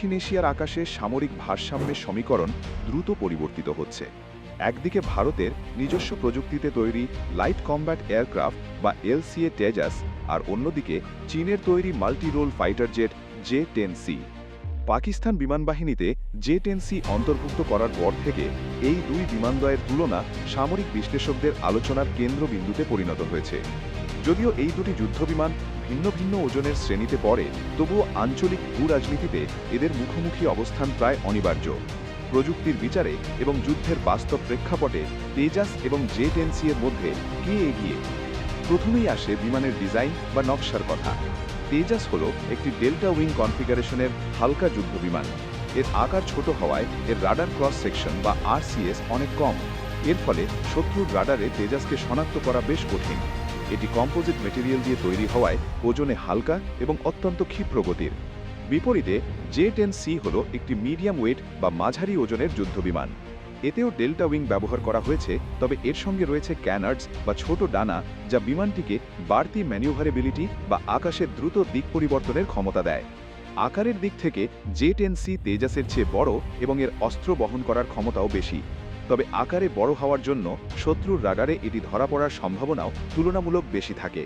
দক্ষিণ এশিয়ার আকাশে সামরিক ভারসাম্যের সমীকরণ দ্রুত পরিবর্তিত হচ্ছে। একদিকে ভারতের নিজস্ব প্রযুক্তিতে তৈরি লাইট কম্ব্যাট এয়ারক্রাফট বা এলসিএ তেজাস আর অন্যদিকে চীনের তৈরি multi role fighter jet J ten C. Pakistan বিমানবাহিনীতে J ten C অন্তর্ভুক্ত করার পর থেকে এই দুই বিমানদ্বয়ের তুলনা সামরিক বিশ্লেষকদের আলোচনার কেন্দ্রবিন্দুতে পরিণত হয়েছে। যদিও এই দুটি যুদ্ধবিমান ভিন্ন ভিন্ন ওজনের শ্রেণীতে পড়ে, তবুও আঞ্চলিক ভূ রাজনীতিতে এদের মুখোমুখি অবস্থান প্রায় অনিবার্য। প্রযুক্তির বিচারে এবং যুদ্ধের বাস্তব প্রেক্ষাপটে তেজাস এবং জে টেনসি এর মধ্যে কে এগিয়ে? প্রথমেই আসে বিমানের ডিজাইন বা নকশার কথা। তেজাস হল একটি ডেল্টা উইং কনফিগারেশনের হালকা যুদ্ধ বিমান। এর আকার ছোট হওয়ায় এর রাডার ক্রস সেকশন বা আরসিএস অনেক কম। এর ফলে শত্রুর রাডারে তেজাসকে শনাক্ত করা বেশ কঠিন। এটি কম্পোজিট মেটেরিয়াল দিয়ে তৈরি হওয়ায় ওজনে হালকা এবং অত্যন্ত ক্ষিপ্র গতির। বিপরীতে, জে টেন সি হল একটি মিডিয়াম ওয়েট বা মাঝারি ওজনের যুদ্ধবিমান। এতেও ডেল্টা উইং ব্যবহার করা হয়েছে, তবে এর সঙ্গে রয়েছে ক্যানার্ডস বা ছোট ডানা যা বিমানটিকে বাড়তি ম্যানিউভারেবিলিটি বা আকাশের দ্রুত দিক পরিবর্তনের ক্ষমতা দেয়। আকারের দিক থেকে জে টেন সি তেজাসের চেয়ে বড় এবং এর অস্ত্র বহন করার ক্ষমতাও বেশি। তবে আকারে বড় হওয়ার জন্য শত্রুর রাডারে এটি ধরা পড়ার সম্ভাবনাও তুলনামূলক বেশি থাকে।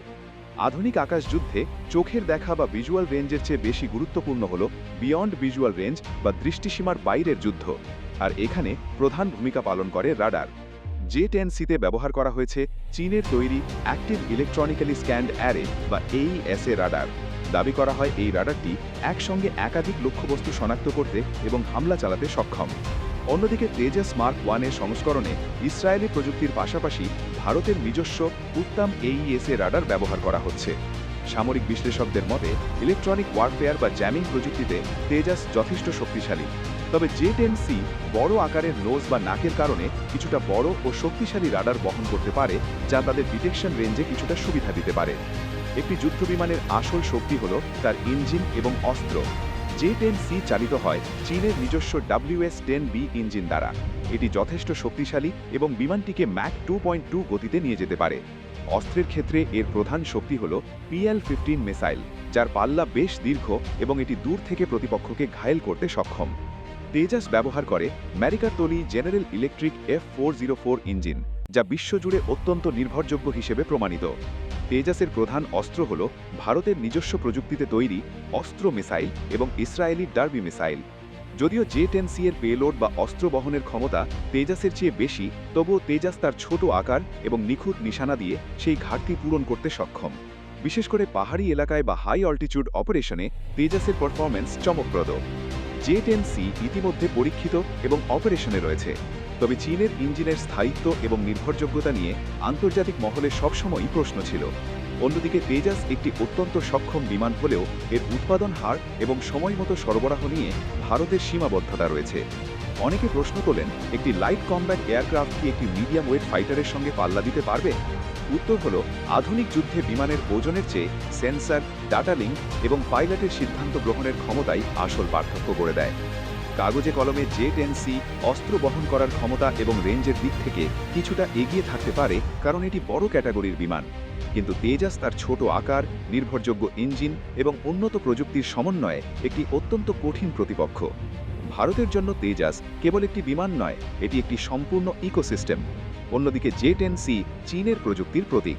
আধুনিক আকাশ যুদ্ধে চোখের দেখা বা ভিজুয়াল রেঞ্জের চেয়ে বেশি গুরুত্বপূর্ণ হল বিয়ন্ড ভিজুয়াল রেঞ্জ বা দৃষ্টিসীমার বাইরের যুদ্ধ, আর এখানে প্রধান ভূমিকা পালন করে রাডার। জে টেন সিতে ব্যবহার করা হয়েছে চীনের তৈরি অ্যাক্টিভ ইলেকট্রনিক্যালি স্ক্যান্ড অ্যারে বা এইএসএ রাডার। দাবি করা হয় এই রাডারটি একসঙ্গে একাধিক লক্ষ্যবস্তু শনাক্ত করতে এবং হামলা চালাতে সক্ষম। অন্যদিকে তেজাস মার্ক ওয়ানের সংস্করণে ইসরায়েলি প্রযুক্তির পাশাপাশি ভারতের নিজস্ব উত্তম এইএসএ রাডার ব্যবহার করা হচ্ছে। সামরিক বিশ্লেষকদের মতে ইলেকট্রনিক ওয়ারফেয়ার বা জ্যামিং প্রযুক্তিতে তেজাস যথেষ্ট শক্তিশালী। তবে জে টেন সি বড় আকারের নোজ বা নাকের কারণে কিছুটা বড় ও শক্তিশালী রাডার বহন করতে পারে, যা তাদের ডিটেকশন রেঞ্জে কিছুটা সুবিধা দিতে পারে। একটি যুদ্ধবিমানের আসল শক্তি হল তার ইঞ্জিন এবং অস্ত্র। জে টেন সি চালিত হয় চীনের নিজস্ব ডাব্লিউএস টেন বি ইঞ্জিন দ্বারা। এটি যথেষ্ট শক্তিশালী এবং বিমানটিকে ম্যাক টু পয়েন্ট টু গতিতে নিয়ে যেতে পারে। অস্ত্রের ক্ষেত্রে এর প্রধান শক্তি হল পিএল ফিফটিন মিসাইল, যার পাল্লা বেশ দীর্ঘ এবং এটি দূর থেকে প্রতিপক্ষকে ঘায়েল করতে সক্ষম। তেজাস ব্যবহার করে ম্যারিকার তলি General Electric F four zero four engine, যা বিশ্বজুড়ে অত্যন্ত নির্ভরযোগ্য হিসেবে প্রমাণিত। তেজাসের প্রধান অস্ত্র হল ভারতের নিজস্ব প্রযুক্তিতে তৈরি অস্ত্র মিসাইল এবং ইসরায়েলি ডার্বি মিসাইল। যদিও জে টেন সি এর পেলোড বা অস্ত্র বহনের ক্ষমতা তেজাসের চেয়ে বেশি, তবুও তেজাস তার ছোট আকার এবং নিখুঁত নিশানা দিয়ে সেই ঘাটতি পূরণ করতে সক্ষম। বিশেষ করে পাহাড়ি এলাকায় বা হাই অল্টিটিউড অপারেশনে তেজাসের পারফরম্যান্স চমকপ্রদ। জে টেন সি ইতিমধ্যে পরীক্ষিত এবং অপারেশনে রয়েছে। তবে চীনের ইঞ্জিনের স্থায়িত্ব এবং নির্ভরযোগ্যতা নিয়ে আন্তর্জাতিক মহলে সবসময়ই প্রশ্ন ছিল। অন্যদিকে তেজাস একটি অত্যন্ত সক্ষম বিমান হলেও এর উৎপাদন হার এবং সময়মতো সরবরাহ নিয়ে ভারতের সীমাবদ্ধতা রয়েছে। অনেকে প্রশ্ন করলেন, একটি লাইট কমব্যাট এয়ারক্রাফট কি একটি মিডিয়াম ওয়েট ফাইটারের সঙ্গে পাল্লা দিতে পারবে? উত্তর হল, আধুনিক যুদ্ধে বিমানের ওজনের চেয়ে সেন্সর ডাটা লিঙ্ক এবং পাইলটের সিদ্ধান্ত গ্রহণের ক্ষমতাই আসল পার্থক্য করে দেয়। কাগজে কলমে জে টেন সি অস্ত্র বহন করার ক্ষমতা এবং রেঞ্জের দিক থেকে কিছুটা এগিয়ে থাকতে পারে কারণ এটি বড় ক্যাটাগরির বিমান। কিন্তু তেজাস তার ছোট আকার, নির্ভরযোগ্য ইঞ্জিন এবং উন্নত প্রযুক্তির সমন্বয়ে একটি অত্যন্ত কঠিন প্রতিপক্ষ। ভারতের জন্য তেজাস কেবল একটি বিমান নয়, এটি একটি সম্পূর্ণ ইকোসিস্টেম। অন্যদিকে জে টেন সি চীনের প্রযুক্তির প্রতীক।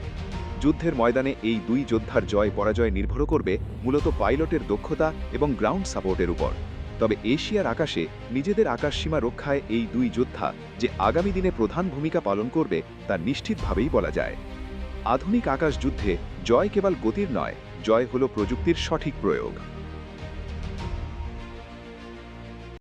যুদ্ধের ময়দানে এই দুই যোদ্ধার জয় পরাজয় নির্ভর করবে মূলত পাইলটের দক্ষতা এবং গ্রাউন্ড সাপোর্টের উপর। তবে এশিয়ার আকাশে নিজেদের আকাশসীমা রক্ষায় এই দুই যোদ্ধা যে আগামী দিনে প্রধান ভূমিকা পালন করবে তা নিশ্চিতভাবেই বলা যায়। আধুনিক আকাশ যুদ্ধে জয় কেবল গতির নয়, জয় হল প্রযুক্তির সঠিক প্রয়োগ।